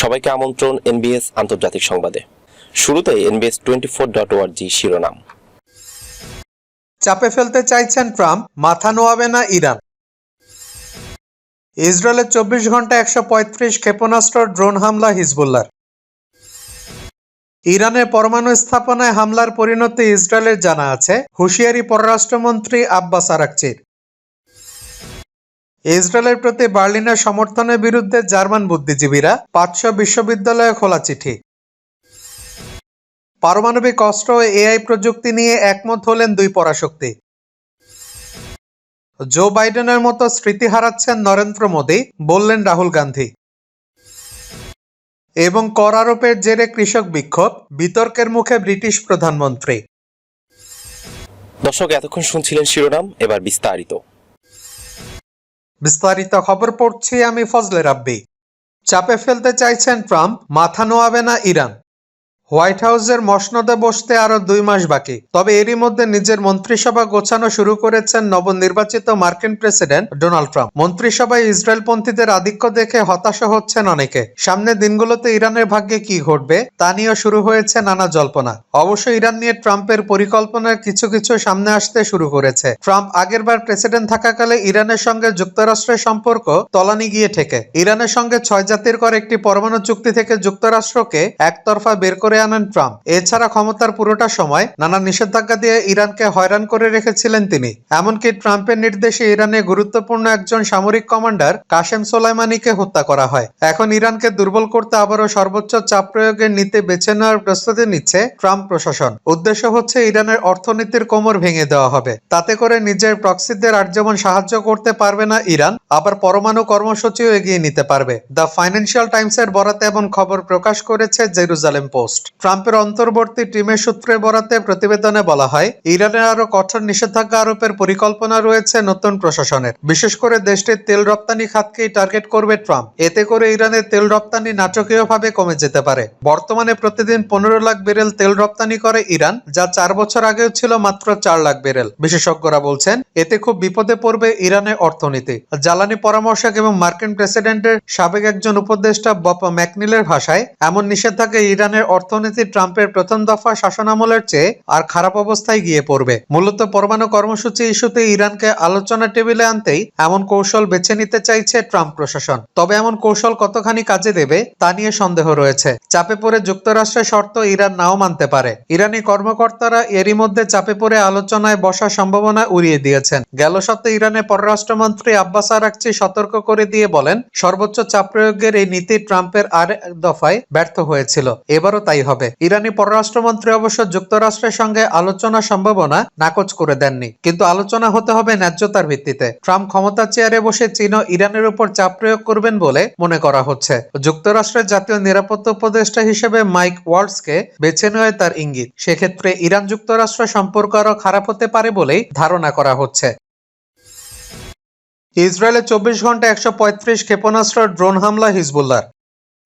সবাইকে আমন্ত্রণ এনবিএস আন্তর্জাতিক সংবাদে। শুরুতে এনবিএস টোয়েন্টি ফোর ডট ওয়ার্জি শিরোনাম। চাপে ফেলতে চাইছেন ট্রাম্প, মাথা নোয়াবে না ইরান। ইসরায়েলের চব্বিশ ঘণ্টা একশো পঁয়ত্রিশ ক্ষেপণাস্ত্র, ড্রোন হামলা হিজবুল্লার ইরানের পরমাণু স্থাপনায় হামলার পরিণতি ইসরায়েলের জানা আছে, হুঁশিয়ারি পররাষ্ট্রমন্ত্রী আব্বাস আরাকচির। ইসরায়েলের প্রতি বার্লিনের সমর্থনের বিরুদ্ধে জার্মান বুদ্ধিজীবীরা পাঁচশো বিশ্ববিদ্যালয়ে খোলা চিঠি। পারমাণবিক অস্ত্র ও এআই প্রযুক্তি নিয়ে একমত হলেন দুই পরাশক্তি। জো বাইডেনের মতো স্মৃতি হারাচ্ছেন নরেন্দ্র মোদী, বললেন রাহুল গান্ধী। এবং কর আরোপের জেরে কৃষক বিক্ষোভ, বিতর্কের মুখে ব্রিটিশ প্রধানমন্ত্রী। দর্শক, এতক্ষণ শুনছিলেন শিরোনাম, এবার বিস্তারিত। বিস্তারিত খবর পড়ছি আমি ফজলে রাব্বি। চাপে ফেলতে চাইছেন ট্রাম্প মাথা নোয়াবে না ইরান। হোয়াইট হাউসের মসনদে বসতে আরও দুই মাস বাকি। তবে এরই মধ্যে নিজের মন্ত্রিসভা গোছানো শুরু করেছেন নবনির্বাচিত মার্কিন প্রেসিডেন্ট ডোনাল্ড ট্রাম্প। মন্ত্রিসভায় ইসরায়েলপন্থীদের আধিক্য দেখে হতাশা হচ্ছেন অনেকে। সামনে দিনগুলোতে ইরানের ভাগ্যে কি ঘটবে, তা নিয়েও শুরু হয়েছে নানা জল্পনা। অবশ্য ইরান নিয়ে ট্রাম্পের পরিকল্পনার কিছু কিছু সামনে আসতে শুরু করেছে। ট্রাম্প আগেরবার প্রেসিডেন্ট থাকাকালে ইরানের সঙ্গে যুক্তরাষ্ট্রের সম্পর্ক তলানি গিয়ে ঠেকে। ইরানের সঙ্গে ছয় জাতির কর একটি পরমাণু চুক্তি থেকে যুক্তরাষ্ট্রকে একতরফা বের করে আনেন ট্রাম্প এছাড়া ক্ষমতার পুরোটা সময় নানা নিষেধাজ্ঞা দিয়ে ইরানকে হয়রান করে রেখেছিলেন তিনি। এমনকি ট্রাম্পের নির্দেশে ইরানে গুরুত্বপূর্ণ একজন সামরিক কমান্ডার কাশেম সোলাইমানিকে হত্যা করা হয়। এখন ইরানকে দুর্বল করতে আবারও সর্বোচ্চ চাপ প্রয়োগের নীতি বেছে নেওয়ার প্রস্তুতি নিচ্ছে ট্রাম্প প্রশাসন। উদ্দেশ্য হচ্ছে ইরানের অর্থনীতির কোমর ভেঙে দেওয়া হবে। তাতে করে নিজের প্রক্সিদের আর যেমন সাহায্য করতে পারবে না ইরান, আবার পরমাণু কর্মসূচিও এগিয়ে নিতে পারবে। দ্য ফাইন্যান্সিয়াল টাইমসের বরাতে এমন খবর প্রকাশ করেছে জেরুজালেম পোস্ট। ট্রাম্পের অন্তর্বর্তী টিমের সূত্রে বরাতে প্রতিবেদনে বলা হয়, ইরানের আরও কঠোর নিষেধাজ্ঞা আরোপের পরিকল্পনা রয়েছে নতুন প্রশাসনের। বিশেষ করে দেশটির তেল রপ্তানি খাতকেই টার্গেট করবে ট্রাম্প। এতে করে ইরানের তেল রপ্তানি নাটকীয়ভাবে কমে যেতে পারে। বর্তমানে প্রতিদিন পনেরো লাখ বেরেল তেল রপ্তানি করে ইরান, যা চার বছর আগেও ছিল মাত্র চার লাখ বেরেল বিশেষজ্ঞরা বলছেন, এতে খুব বিপদে পড়বে ইরানের অর্থনীতি। জ্বালানি পরামর্শক এবং মার্কিন প্রেসিডেন্টের সাবেক একজন উপদেষ্টা বব ম্যাকনিলের ভাষায়, এমন নিষেধাজ্ঞা ইরানের অর্থনীতি ট্রাম্পের প্রথম দফা শাসনামলের চেয়ে আর খারাপ অবস্থায় গিয়ে পড়বে। মূলত পরমাণু কর্মসূচি ইস্যুতে ইরানকে আলোচনা টেবিলে আনতেই এমন কৌশল বেছে নিতে চাইছে ট্রাম্প প্রশাসন। তবে এমন কৌশল কতখানি কাজে দেবে তা নিয়ে সন্দেহ রয়েছে। চাপে পড়ে যুক্তরাষ্ট্রের শর্ত ইরান নাও মানতে পারে। ইরানি কর্মকর্তারা এরই মধ্যে চাপে পড়ে আলোচনায় বসার সম্ভাবনা উড়িয়ে দিয়েছেন। গেল সপ্তাহে ইরানের পররাষ্ট্রমন্ত্রী আব্বাস আরাকচি সতর্ক করে দিয়ে বলেন, সর্বোচ্চ চাপ প্রয়োগের এই নীতি ট্রাম্পের আর দফায় ব্যর্থ হয়েছিল। এবারও তাই হবে। ইরানি পররাষ্ট্রমন্ত্রী অবশ্য যুক্তরাষ্ট্রের সঙ্গে আলোচনা সম্ভাবনা নাকচ করে দেননি। কিন্তু আলোচনা হতে হবে ন্যায্যতার ভিত্তিতে। ট্রাম্প ক্ষমতার চেয়ারে বসে চীন ও ইরানের উপর চাপ প্রয়োগ করবেন বলে মনে করা হচ্ছে। যুক্তরাষ্ট্রের জাতীয় নিরাপত্তা উপদেষ্টা হিসেবে মাইক ওয়ার্ডসকে বেছে নেওয়ায় তার ইঙ্গিত। সেক্ষেত্রে ইরান যুক্তরাষ্ট্র সম্পর্ক আরও খারাপ হতে পারে বলেই ধারণা করা হচ্ছে। ইসরায়েলে চব্বিশ ঘণ্টা একশো পঁয়ত্রিশ ক্ষেপণাস্ত্র ড্রোন হামলা হিজবুল্লার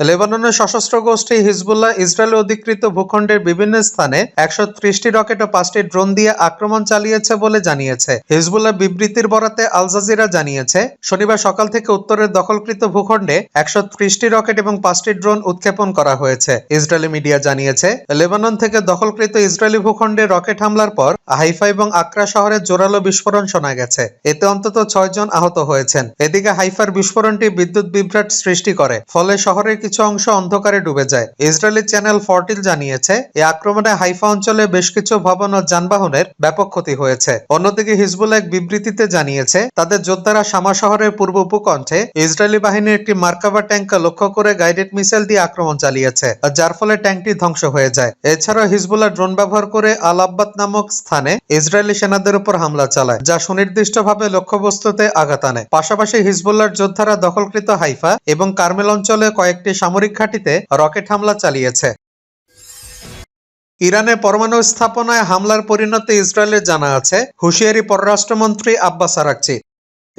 লেবাননের সশস্ত্র গোষ্ঠী হিজবুল্লাহ ইসরায়েল অধিকৃত ভূখণ্ডের বিভিন্ন স্থানে একশো ত্রিশটি রকেট ও পাঁচটি ড্রোন দিয়ে আক্রমণ চালিয়েছে বলে জানিয়েছে। হিজবুল্লাহ বিবৃতির বরাতে আল জাজিরা জানিয়েছে, শনিবার সকাল থেকে উত্তরের দখলকৃত ভূখণ্ডে একশো ত্রিশটি রকেট এবং পাঁচটি ড্রোন উৎক্ষেপণ করা হয়েছে। ইসরায়েলি মিডিয়া জানিয়েছে, লেবানন থেকে দখলকৃত ইসরায়েলি ভূখণ্ডে রকেট হামলার পর হাইফা এবং আকরা শহরে জোরালো বিস্ফোরণ শোনা গেছে। এতে অন্তত ছয় জন আহত হয়েছেন। এদিকে হাইফার বিস্ফোরণটি বিদ্যুৎ বিভ্রাট সৃষ্টি করে, ফলে শহরের কিছু অংশ অন্ধকারে ডুবে যায়। ইসরায়েলি চ্যানেল ফর্টিল জানিয়েছে, এই আক্রমণে হাইফা অঞ্চলে বেশ কিছু ভবন ও যানবাহনের ব্যাপক ক্ষতি হয়েছে। অন্যদিকে হিজবুল এক বিবৃতিতে জানিয়েছে, তাদের যোদ্ধারা শামা শহরের পূর্ব উপকণ্ঠে ইসরায়েলি বাহিনীর একটি মার্কাভা ট্যাঙ্ক লক্ষ্য করে গাইডেড মিসাইল দিয়ে আক্রমণ চালিয়েছে যার ফলে ট্যাঙ্কটি ধ্বংস হয়ে যায়। এছাড়াও হিজবুল্লাহ ড্রোন ব্যবহার করে আল আব্বাদ নামক স্থানে ইসরায়েলি সেনাদের উপর হামলা চালায়, যা সুনির্দিষ্টভাবে লক্ষ্যবস্তুতে আঘাত আনে। পাশাপাশি হিজবুল্লাহর যোদ্ধারা দখলকৃত হাইফা এবং কার্মেল অঞ্চলে কয়েকটি সামরিক ঘাঁটিতে রকেট হামলা চালিয়েছে। ইরানে পরমাণু স্থাপনায় হামলার পরিণতি ইসরায়েলের জানা আছে, হুঁশিয়ারি পররাষ্ট্রমন্ত্রী আব্বাস আরাকচি।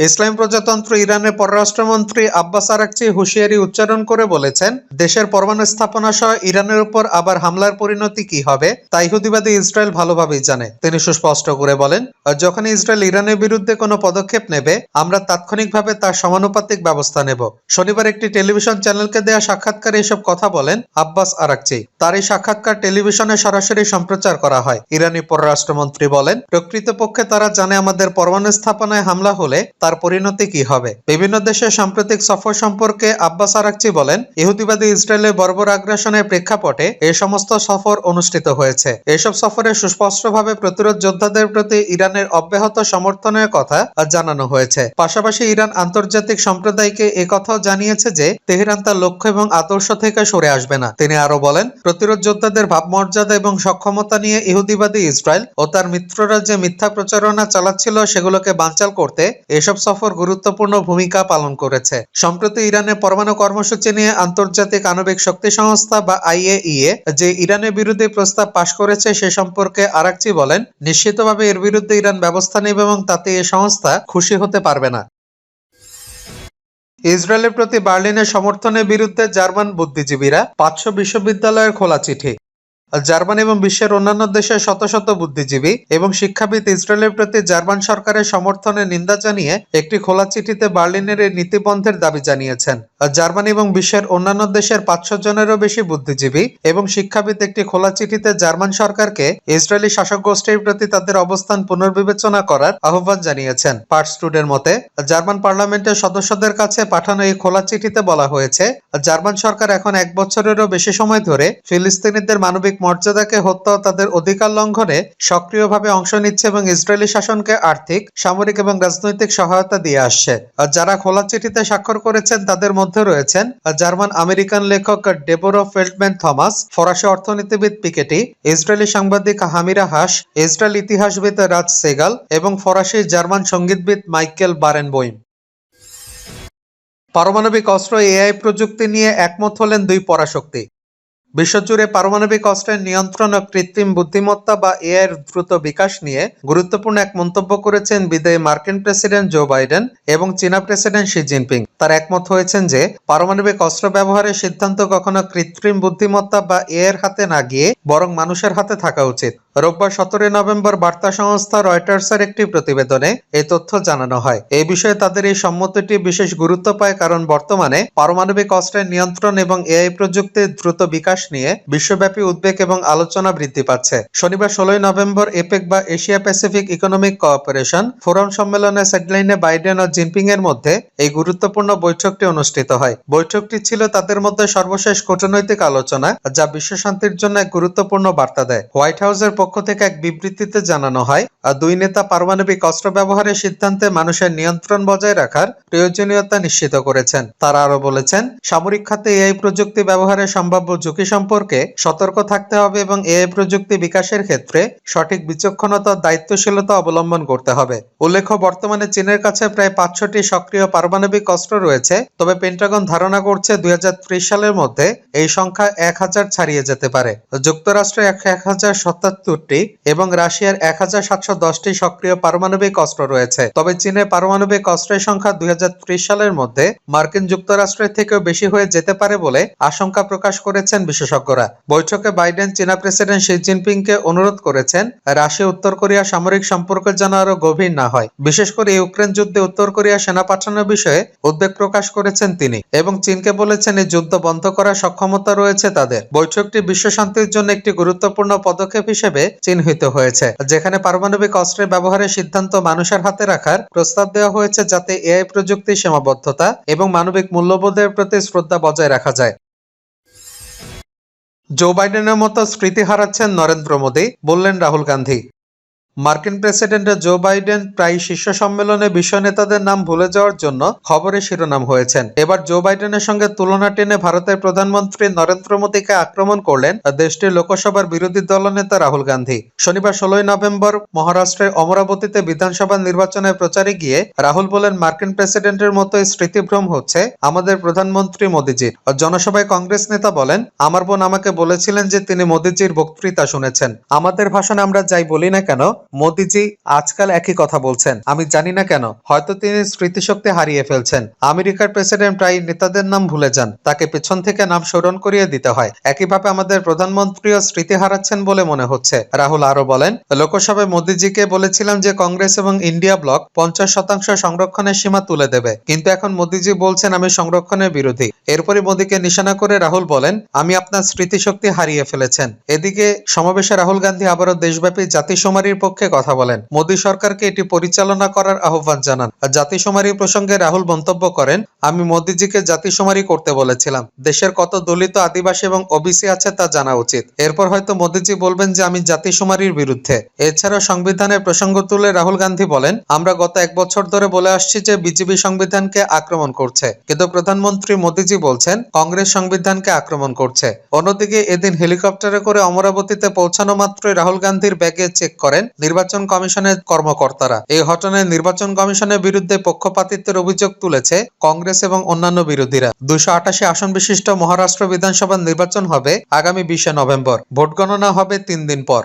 ইসলাম প্রজাতন্ত্র ইরানের পররাষ্ট্রমন্ত্রী আব্বাস আরাকচি হুঁশিয়ারি উচ্চারণ করে বলেছেন, দেশের পরমাণু স্থাপনা সহ ইরানের উপর আবার হামলার পরিণতি কি হবে, তা ইহুদিবাদী ইসরায়েল ভালোভাবেই জানে। তিনি সুস্পষ্ট করে বলেন, যখন ইসরায়েল ইরানের বিরুদ্ধে কোনো পদক্ষেপ নেবে, আমরা তাৎক্ষণিকভাবে তার সমানুপাতিক ব্যবস্থা নেব। শনিবার একটি টেলিভিশন চ্যানেলকে দেয়া সাক্ষাৎকারে এসব কথা বলেন আব্বাস আরাকচি। তার এই সাক্ষাৎকার টেলিভিশনে সরাসরি সম্প্রচার করা হয়। ইরানি পররাষ্ট্রমন্ত্রী বলেন, প্রকৃতপক্ষে তারা জানে আমাদের পরমাণু স্থাপনায় হামলা হলে তার পরিণতি কি হবে? বিভিন্ন দেশের সাম্প্রতিক সফর সম্পর্কে আব্বাস আরাকচি বলেন, ইহুদিবাদী ইসরায়েলের বর্বর আগ্রাসনের প্রেক্ষাপটে এই সমস্ত সফর অনুষ্ঠিত হয়েছে। এসব সফরে সুস্পষ্টভাবে প্রতিরোধ যোদ্ধাদের প্রতি ইরানের অব্যাহত সমর্থনের কথা জানানো হয়েছে। পাশাপাশি ইরান আন্তর্জাতিক সম্প্রদায়কে একথাও জানিয়েছে যে, তেহরান তার লক্ষ্য এবং আদর্শ থেকে সরে আসবে না। তিনি আরও বলেন, প্রতিরোধ যোদ্ধাদের ভাবমর্যাদা এবং সক্ষমতা নিয়ে ইহুদিবাদী ইসরায়েল ও তার মিত্ররা যে মিথ্যা প্রচারণা চালাচ্ছিল সেগুলোকে বানচাল করতে এসব সফর গুরুত্বপূর্ণ ভূমিকা পালন করেছে। সম্প্রতি ইরানের পরমাণু কর্মসূচি নিয়ে আন্তর্জাতিক আণবিক শক্তি সংস্থা বা আইএইএ যে ইরানের বিরুদ্ধে প্রস্তাব পাশ করেছে সে সম্পর্কে আরাকচি বলেন, নিশ্চিতভাবে এর বিরুদ্ধে ইরান ব্যবস্থা নেবে এবং তাতে এ সংস্থা খুশি হতে পারবে না। ইসরায়েলের প্রতি বার্লিনের সমর্থনের বিরুদ্ধে জার্মান বুদ্ধিজীবীরা পাঁচশো বিশ্ববিদ্যালয়ের খোলা চিঠি। জার্মান এবং বিশ্বের অন্যান্য দেশের শত শত বুদ্ধিজীবী এবং শিক্ষাবিদ ইসরায়েলের প্রতি জার্মান সরকারের সমর্থনের নিন্দা জানিয়ে একটি খোলা চিঠিতে বার্লিনের এই নীতিবন্ধের দাবি জানিয়েছেন। জার্মানি এবং বিশ্বের অন্যান্য দেশের পাঁচশো জনেরও বেশি বুদ্ধিজীবী এবং শিক্ষাবিদ একটি খোলা চিঠিতে জার্মান সরকারকে ইসরায়েলি শাসক গোষ্ঠীর প্রতি তাদের অবস্থান পুনর্বিবেচনা করার আহ্বান জানিয়েছেন। পার্টস্টুডের মতে, জার্মান পার্লামেন্টের সদস্যদের কাছে পাঠানো এই খোলা চিঠিতে বলা হয়েছে, জার্মান সরকার এখন এক বছরেরও বেশি সময় ধরে ফিলিস্তিনিদের মানবিক মর্যাদাকে হত্যা ও তাদের অধিকার লঙ্ঘনে সক্রিয়ভাবে অংশ নিচ্ছে এবং ইসরায়েলি শাসনকে আর্থিক, সামরিক এবং রাজনৈতিক সহায়তা দিয়ে আসছে। আর যারা খোলা চিঠিতে স্বাক্ষর করেছেন, তাদের মধ্যে রয়েছেন জার্মান আমেরিকান লেখক ডেবোরো ফেল্টম্যান থমাস, ফরাসি অর্থনীতিবিদ পিকেটি, ইসরায়েলি সাংবাদিক হামিরা হাস, ইসরায়েল ইতিহাসবিদ রাজ সেগাল এবং ফরাসি জার্মান সঙ্গীতবিদ মাইকেল বারেনবোইম পারমাণবিক অস্ত্র এআই প্রযুক্তি নিয়ে একমত হলেন দুই পরাশক্তি। বিশ্বজুড়ে পারমাণবিক অস্ত্রের নিয়ন্ত্রণ ও কৃত্রিম বুদ্ধিমত্তা বা এআইয়ের দ্রুত বিকাশ নিয়ে গুরুত্বপূর্ণ এক মন্তব্য করেছেন বিদায়ী মার্কিন প্রেসিডেন্ট জো বাইডেন এবং চীনা প্রেসিডেন্ট শি জিনপিং। তার একমত হয়েছেন যে, পারমাণবিক অস্ত্র ব্যবহারের সিদ্ধান্ত কখনো কৃত্রিম বুদ্ধিমত্তা বা এআইয়ের হাতে না গিয়ে বরং মানুষের হাতে থাকা উচিত। রোববার সতেরোই নভেম্বর বার্তা সংস্থা রয়টার্সের একটি প্রতিবেদনে এই তথ্য জানানো হয়। এই বিষয়ে তাদের এই সম্মতিটি বিশেষ গুরুত্ব পায় কারণ বর্তমানে পারমাণবিক অস্ত্রের নিয়ন্ত্রণ এবং এআই প্রযুক্তির দ্রুত বিকাশ নিয়ে বিশ্বব্যাপী উদ্বেগ এবং আলোচনা বৃদ্ধি পাচ্ছে। শনিবার ষোলোই নভেম্বর এপেক বা Asia Pacific Economic Cooperation Forum সম্মেলনে সেডলাইনে বাইডেন ও জিনপিং এর মধ্যে এই গুরুত্বপূর্ণ বৈঠকটি অনুষ্ঠিত হয়। বৈঠকটি ছিল তাদের মধ্যে সর্বশেষ কূটনৈতিক আলোচনা, যা বিশ্ব শান্তির জন্য এক গুরুত্বপূর্ণ বার্তা দেয়। হোয়াইট হাউসের পক্ষ থেকে এক বিবৃতিতে জানানো হয়, দুই নেতা পারমাণবিক অস্ত্র ব্যবহারের সিদ্ধান্তে মানুষের নিয়ন্ত্রণ বজায় রাখার প্রয়োজনীয়তা নিশ্চিত করেছেন। তারা আরও বলেছেন, সামরিক খাতে এআই প্রযুক্তি ব্যবহারের সম্ভাব্য ঝুঁকি সম্পর্কে সতর্ক থাকতে হবে এবং এআই প্রযুক্তি বিকাশের ক্ষেত্রে সঠিক বিচক্ষণতা, দায়িত্বশীলতা অবলম্বন করতে হবে। উল্লেখ্য, বর্তমানে চীনের কাছে প্রায় পাঁচশোটি সক্রিয় পারমাণবিক অস্ত্র রয়েছে, তবে পেন্টাগন ধারণা করছে দুই সালের মধ্যে এই সংখ্যা এক হাজার ছাড়িয়ে যেতে পারে। যুক্তরাষ্ট্রে এক হাজার সাতাত্তরটি এবং রাশিয়ার এক হাজার সাতশো দশটি সক্রিয় পারমাণবিক অস্ত্র রয়েছে। তবে চীনের পারমাণবিক অস্ত্রের সংখ্যা দুই সালের মধ্যে মার্কিন যুক্তরাষ্ট্রের থেকেও বেশি হয়ে যেতে পারে বলে আশঙ্কা প্রকাশ করেছেন বিশেষজ্ঞরা। বৈঠকে বাইডেন চীনা প্রেসিডেন্ট শি জিনপিংকে অনুরোধ করেছেন, রাশিয়া উত্তর কোরিয়া সামরিক সম্পর্ক যেন আরও গভীর না হয়। বিশেষ করে ইউক্রেন যুদ্ধে উত্তর কোরিয়া সেনা পাঠানোর বিষয়ে উদ্বেগ প্রকাশ করেছেন তিনি এবং চীনকে বলেছেন এই যুদ্ধ বন্ধ করার সক্ষমতা রয়েছে তাদের। বৈঠকটি বিশ্ব শান্তির জন্য একটি গুরুত্বপূর্ণ পদক্ষেপ হিসেবে চিহ্নিত হয়েছে, যেখানে পারমাণবিক অস্ত্রের ব্যবহারের সিদ্ধান্ত মানুষের হাতে রাখার প্রস্তাব দেওয়া হয়েছে যাতে এআই প্রযুক্তির সীমাবদ্ধতা এবং মানবিক মূল্যবোধের প্রতি শ্রদ্ধা বজায় রাখা যায়। জো বাইডেনের মতো স্মৃতি হারাচ্ছেন নরেন্দ্র মোদী, বললেন রাহুল গান্ধী। মার্কিন প্রেসিডেন্ট জো বাইডেন প্রায় শীর্ষ সম্মেলনে বিশ্ব নেতাদের নাম ভুলে যাওয়ার জন্য খবরে শিরোনাম হয়েছেন। এবার জো বাইডেনের সঙ্গে তুলনা টেনে ভারতের প্রধানমন্ত্রী নরেন্দ্র মোদীকে আক্রমণ করলেন দেশটির লোকসভার বিরোধী দলনেতা রাহুল গান্ধী। শনিবার ষোলোই নভেম্বর মহারাষ্ট্রের অমরাবতীতে বিধানসভা নির্বাচনের প্রচারে গিয়ে রাহুল বলেন, মার্কিন প্রেসিডেন্টের মতোই স্মৃতিভ্রম হচ্ছে আমাদের প্রধানমন্ত্রী মোদীজির। জনসভায় কংগ্রেস নেতা বলেন, আমার বোন আমাকে বলেছিলেন যে তিনি মোদীজির বক্তৃতা শুনেছেন। আমাদের ভাষণে আমরা যাই বলি না কেন মোদিজি আজকাল একই কথা বলছেন। আমি জানি না কেন, হয়তো তিনি স্মৃতিশক্তি হারিয়ে ফেলছেন। আমেরিকার প্রেসিডেন্ট প্রায় নেতাদের নাম ভুলে যান। তাকে পেছন থেকে নাম স্মরণ করিয়ে দিতে হয়। একইভাবে আমাদের প্রধানমন্ত্রীও স্মৃতি হারাচ্ছেন বলে মনে হচ্ছে। রাহুল আরও বলেন, লোকসভায় মোদিজিকে বলেছিলাম যে কংগ্রেস এবং ইন্ডিয়া ব্লক পঞ্চাশ শতাংশ সংরক্ষণের সীমা তুলে দেবে। কিন্তু এখন মোদিজি বলছেন, আমি সংরক্ষণের বিরোধী। এরপরে মোদীকে নিশানা করে রাহুল বলেন, আমি আপনার স্মৃতিশক্তি হারিয়ে ফেলেছেন। এদিকে সমাবেশে রাহুল গান্ধী আবারও দেশব্যাপী জাতিশুমারির পক্ষে কথা বলেন। মোদী সরকারকে এটি পরিচালনা করার আহ্বান জানান। আর জাতিশুমারি প্রসঙ্গে রাহুল মন্তব্য করেন, আমি মোদিজিকে জাতিশুমারি করতে বলেছিলাম। দেশের কত দলিত আদিবাসী এবং ওবিসি আছে তা জানা উচিত। এরপর হয়তো মোদিজি বলবেন যে, আমি জাতিশুমারির বিরুদ্ধে। এছাড়া সংবিধানের প্রসঙ্গ তুলে রাহুল গান্ধী বলেন, আমরা গত এক বছর ধরে বলে আসছি যে, বিজেপি সংবিধানকে আক্রমণ করছে। কিন্তু প্রধানমন্ত্রী মোদিজি বলছেন, কংগ্রেস সংবিধানকে আক্রমণ করছে। অন্যদিকে এদিন হেলিকপ্টারে করে অমরাবতীতে পৌঁছানো মাত্রই রাহুল গান্ধীর ব্যাগে চেক করেন নির্বাচন কমিশনের কর্মকর্তারা। এই ঘটনায় নির্বাচন কমিশনের বিরুদ্ধে পক্ষপাতিত্বের অভিযোগ তুলেছে কংগ্রেস এবং অন্যান্য বিরোধীরা। দুশো আটাশি আসন বিশিষ্ট মহারাষ্ট্র বিধানসভার নির্বাচন হবে আগামী বিশে নভেম্বর। ভোট গণনা হবে তিন দিন পর।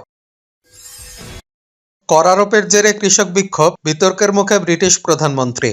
করারোপের জেরে কৃষক বিক্ষোভ, বিতর্কের মুখে ব্রিটিশ প্রধানমন্ত্রী।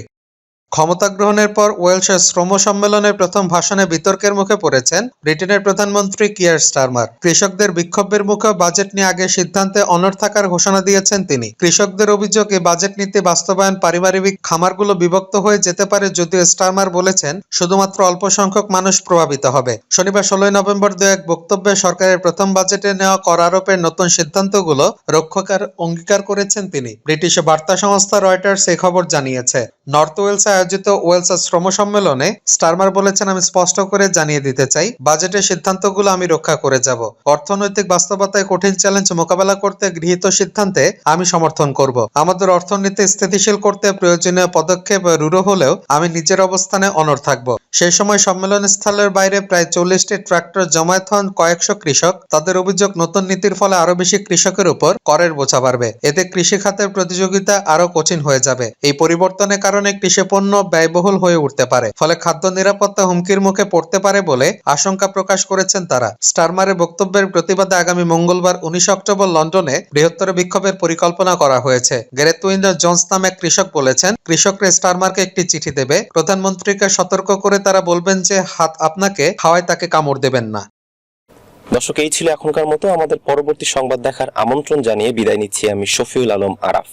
ক্ষমতা গ্রহণের পর ওয়েলসের শ্রম সম্মেলনের প্রথম ভাষণে বিতর্কের মুখে পড়েছেন ব্রিটেনের প্রধানমন্ত্রী কিয়ার স্টারমার। কৃষকদের বিক্ষোভের মুখে বাজেট নিয়ে আগে সিদ্ধান্তে অনড় থাকার ঘোষণা দিয়েছেন তিনি। কৃষকদের অভিযোগ বাজেট নীতি বাস্তবায়ন পারিবারিক খামারগুলো বিভক্ত হয়ে যেতে পারে যদিও স্টারমার বলেছেন, শুধুমাত্র অল্প সংখ্যক মানুষ প্রভাবিত হবে। শনিবার ষোলোই নভেম্বর দু এক বক্তব্যে সরকারের প্রথম বাজেটে নেওয়া কর আরোপের নতুন সিদ্ধান্তগুলো রক্ষকার অঙ্গীকার করেছেন তিনি। ব্রিটিশ বার্তা সংস্থা রয়টার্স এই খবর জানিয়েছে। নর্থ ওয়েলসে আয়োজিত ওয়েলস শ্রম সম্মেলনে স্টারমার বলেছেন, আমি স্পষ্ট করে জানিয়ে দিতে চাই, বাজেটের সিদ্ধান্তগুলো আমি রক্ষা করে যাব। অর্থনৈতিক বাস্তবতায় কঠিন চ্যালেঞ্জ মোকাবেলা করতে গৃহীত সিদ্ধান্তে আমি সমর্থন করব। আমাদের অর্থনীতি স্থিতিশীল করতে প্রয়োজনীয় পদক্ষেপ রূঢ় হলেও আমি নিজের অবস্থানে অনড় থাকব। সেই সময় সম্মেলন স্থলের বাইরে প্রায় চল্লিশটি ট্রাক্টর জমায়েত হন কয়েকশো কৃষক। তাদের অভিযোগ, নতুন নীতির ফলে আরও বেশি কৃষকের উপর করের বোঝা বাড়বে। এতে কৃষি খাতের প্রতিযোগিতা আরও কঠিন হয়ে যাবে। এই পরিবর্তনের কারণে কৃষি পণ্য ব্যয়বহুল হয়ে উঠতে পারে, ফলে খাদ্য নিরাপত্তা হুমকির মুখে পড়তে পারে বলে আশঙ্কা প্রকাশ করেছেন তারা। স্টারমারের বক্তব্যের প্রতিবাদে আগামী মঙ্গলবার উনিশ অক্টোবর লন্ডনে বৃহত্তর বিক্ষোভের পরিকল্পনা করা হয়েছে। গ্যারেথুইন্ডার জোন্স নামে এক কৃষক বলেছেন, কৃষকরা স্টারমারকে একটি চিঠি দেবে। প্রধানমন্ত্রীকে সতর্ক করে তারা বলবেন যে, হাত আপনাকে হাওয়ায় তাকে কামড় দেবেন না। দর্শক, এই ছিল এখনকার মতো। আমাদের পরবর্তী সংবাদ দেখার আমন্ত্রণ জানিয়ে বিদায় নিচ্ছি আমি শফিউল আলম আরাফ।